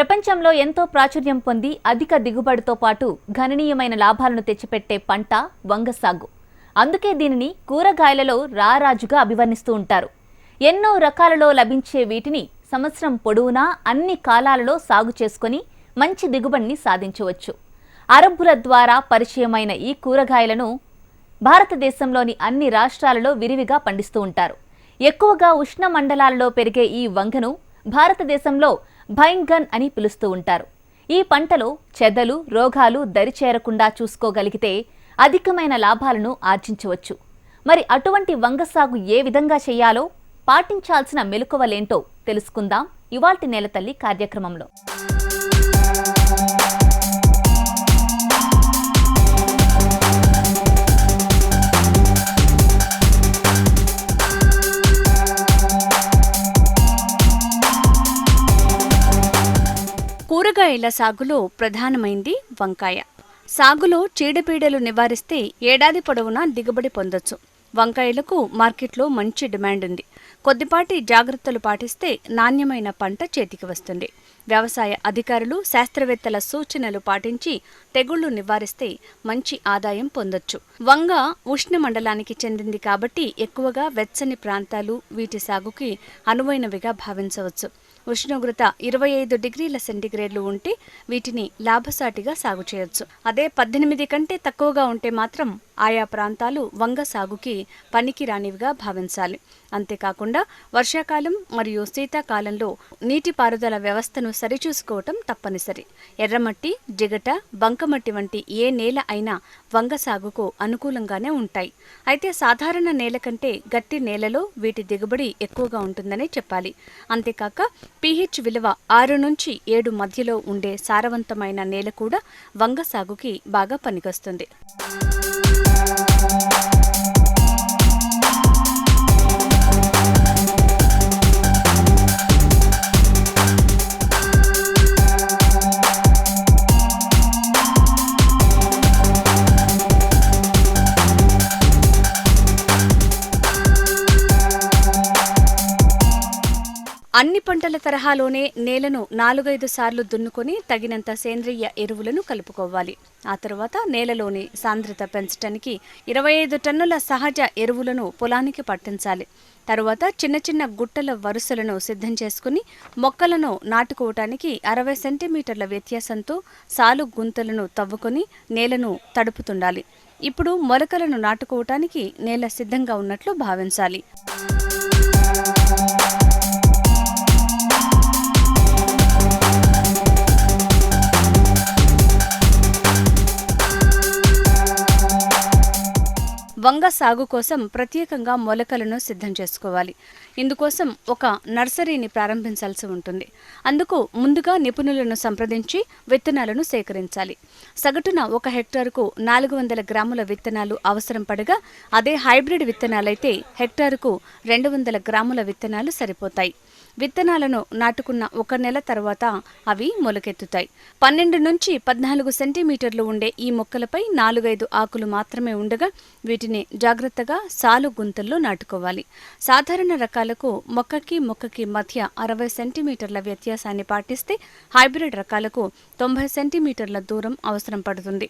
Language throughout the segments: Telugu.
ప్రపంచంలో ఎంతో ప్రాచుర్యం పొంది అధిక దిగుబడితో పాటు గణనీయమైన లాభాలను తెచ్చిపెట్టే పంట వంగ సాగు అందుకే దీనిని కూరగాయలలో రారాజుగా అభివర్ణిస్తూ ఉంటారు. ఎన్నో రకాలలో లభించే వీటిని సంవత్సరం పొడవునా అన్ని కాలాలలో సాగు చేసుకొని మంచి దిగుబడిని సాధించవచ్చు. అరబ్బుల ద్వారా పరిచయమైన ఈ కూరగాయలను భారతదేశంలోని అన్ని రాష్ట్రాలలో విరివిగా పండిస్తూ ఉంటారు. ఎక్కువగా ఉష్ణ మండలాలలో పెరిగే ఈ వంగను భారతదేశంలో భైంగన్ అని పిలుస్తూ ఉంటారు. ఈ పంటలో చెదలు రోగాలు దరిచేరకుండా చూసుకోగలిగితే అధికమైన లాభాలను ఆర్జించవచ్చు. మరి అటువంటి వంగ సాగు ఏ విధంగా చేయాలో పాటించాల్సిన మెలకువలేంటో తెలుసుకుందాం. ఇవాల్టి నేలతల్లి కార్యక్రమంలో. కూరగాయల సాగులో ప్రధానమైంది వంకాయ. సాగులో చీడపీడలు నివారిస్తే ఏడాది పొడవునా దిగుబడి పొందొచ్చు. వంకాయలకు మార్కెట్లో మంచి డిమాండ్ ఉంది. కొద్దిపాటి జాగ్రత్తలు పాటిస్తే నాణ్యమైన పంట చేతికి వస్తుంది. వ్యవసాయ అధికారులు శాస్త్రవేత్తల సూచనలు పాటించి తెగుళ్ళు నివారిస్తే మంచి ఆదాయం పొందొచ్చు. వంగ ఉష్ణ మండలానికి చెందింది కాబట్టి ఎక్కువగా వెచ్చని ప్రాంతాలు వీటి సాగుకి అనువైనవిగా భావించవచ్చు. ఉష్ణోగ్రత ఇరవై ఐదు డిగ్రీల సెంటీగ్రేడ్లు ఉంటే వీటిని లాభసాటిగా సాగు చేయొచ్చు. అదే పద్దెనిమిది కంటే తక్కువగా ఉంటే మాత్రం ఆయా ప్రాంతాలు వంగ సాగుకి పనికిరానివిగా భావించాలి. అంతేకాకుండా వర్షాకాలం మరియు శీతాకాలంలో నీటిపారుదల వ్యవస్థను సరిచూసుకోవటం తప్పనిసరి. ఎర్రమట్టి జిగట బంకమట్టి వంటి ఏ నేల అయినా వంగ సాగుకు అనుకూలంగానే ఉంటాయి. అయితే సాధారణ నేల కంటే గట్టి నేలలో వీటి దిగుబడి ఎక్కువగా ఉంటుందనే చెప్పాలి. అంతేకాక పీహెచ్ విలువ ఆరు నుంచి ఏడు మధ్యలో ఉండే సారవంతమైన నేల కూడా వంగ సాగుకి బాగా పనికొస్తుంది. అన్ని పంటల తరహాలోనే నేలను నాలుగైదు సార్లు దున్నుకొని తగినంత సేంద్రియ ఎరువులను కలుపుకోవాలి. ఆ తర్వాత నేలలోని సాంద్రత పెంచడానికి ఇరవై ఐదు టన్నుల సహజ ఎరువులను పొలానికి పట్టించాలి. తరువాత చిన్న చిన్న గుట్టల వరుసలను సిద్ధం చేసుకుని మొక్కలను నాటుకోవటానికి అరవై సెంటీమీటర్ల వ్యత్యాసంతో సాలు గుంతలను తవ్వుకొని నేలను తడుపుతుండాలి. ఇప్పుడు మొలకలను నాటుకోవటానికి నేల సిద్ధంగా ఉన్నట్లు భావించాలి. వంగ సాగు కోసం ప్రత్యేకంగా మొలకలను సిద్ధం చేసుకోవాలి. ఇందుకోసం ఒక నర్సరీని ప్రారంభించాల్సి ఉంటుంది. అందుకు ముందుగా నిపుణులను సంప్రదించి విత్తనాలను సేకరించాలి. సగటున ఒక హెక్టారుకు నాలుగు వందల గ్రాముల విత్తనాలు అవసరం పడగా అదే హైబ్రిడ్ విత్తనాలైతే హెక్టారుకు రెండు వందల గ్రాముల విత్తనాలు సరిపోతాయి. విత్తనాలను నాటుకున్న ఒక నెల తర్వాత అవి మొలకెత్తుతాయి. పన్నెండు నుంచి పద్నాలుగు సెంటీమీటర్లు ఉండే ఈ మొక్కలపై నాలుగైదు ఆకులు మాత్రమే ఉండగా వీటిని జాగ్రత్తగా సాలు గుంతల్లో నాటుకోవాలి. సాధారణ రకాలకు మొక్కకి మొక్కకి మధ్య అరవై సెంటీమీటర్ల వ్యత్యాసాన్ని పాటిస్తే హైబ్రిడ్ రకాలకు తొంభై సెంటీమీటర్ల దూరం అవసరం పడుతుంది.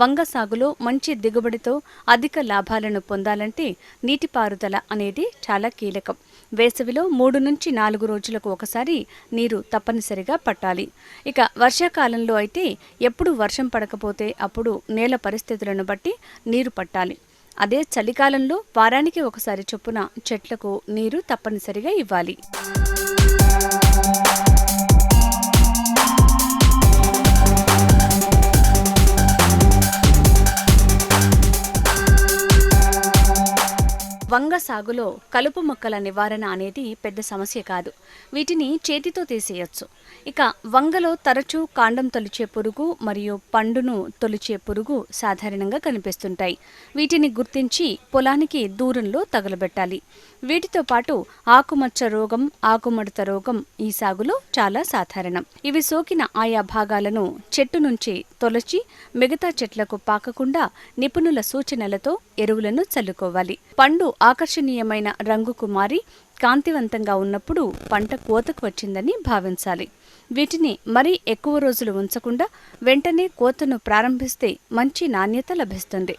వంగ సాగులో మంచి దిగుబడితో అధిక లాభాలను పొందాలంటే నీటిపారుదల అనేది చాలా కీలకం. వేసవిలో మూడు నుంచి నాలుగు రోజులకు ఒకసారి నీరు తప్పనిసరిగా పట్టాలి. ఇక వర్షాకాలంలో అయితే ఎప్పుడు వర్షం పడకపోతే అప్పుడు నేల పరిస్థితులను బట్టి నీరు పట్టాలి. అదే చలికాలంలో వారానికి ఒకసారి చొప్పున చెట్లకు నీరు తప్పనిసరిగా ఇవ్వాలి. వంగ సాగులో కలుపు మొక్కల నివారణ అనేది పెద్ద సమస్య కాదు. వీటిని చేతితో తీసేయొచ్చు. ఇక వంగలో తరచూ కాండం తొలిచే పురుగు మరియు పండును తొలిచే పురుగు సాధారణంగా కనిపిస్తుంటాయి. వీటిని గుర్తించి పొలానికి దూరంలో తగలబెట్టాలి. వీటితో పాటు ఆకుమచ్చ రోగం ఆకుమడత రోగం ఈ సాగులో చాలా సాధారణం. ఇవి సోకిన ఆయా భాగాలను చెట్టు నుంచి తొలచి మిగతా చెట్లకు పాకకుండా నిపుణుల సూచనలతో ఎరువులను చల్లుకోవాలి. పండు ఆకర్షణీయమైన రంగుకు మారి కాంతివంతంగా ఉన్నప్పుడు పంట కోతకు వచ్చిందని భావించాలి. వీటిని మరీ ఎక్కువ రోజులు ఉంచకుండా వెంటనే కోతను ప్రారంభిస్తే మంచి నాణ్యత లభిస్తుంది.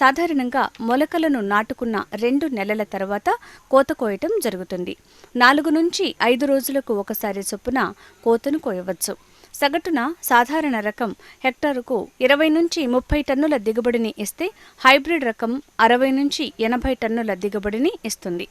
సాధారణంగా మొలకలను నాటుకున్న రెండు నెలల తర్వాత కోత కోయటం జరుగుతుంది. నాలుగు నుంచి ఐదు రోజులకు ఒకసారి చొప్పున కోతను కోయవచ్చు. సగటున సాధారణ రకం హెక్టారుకు ఇరవై నుంచి ముప్పై టన్నుల దిగుబడిని ఇస్తే హైబ్రిడ్ రకం అరవై నుంచి ఎనభై టన్నుల దిగుబడిని ఇస్తుంది.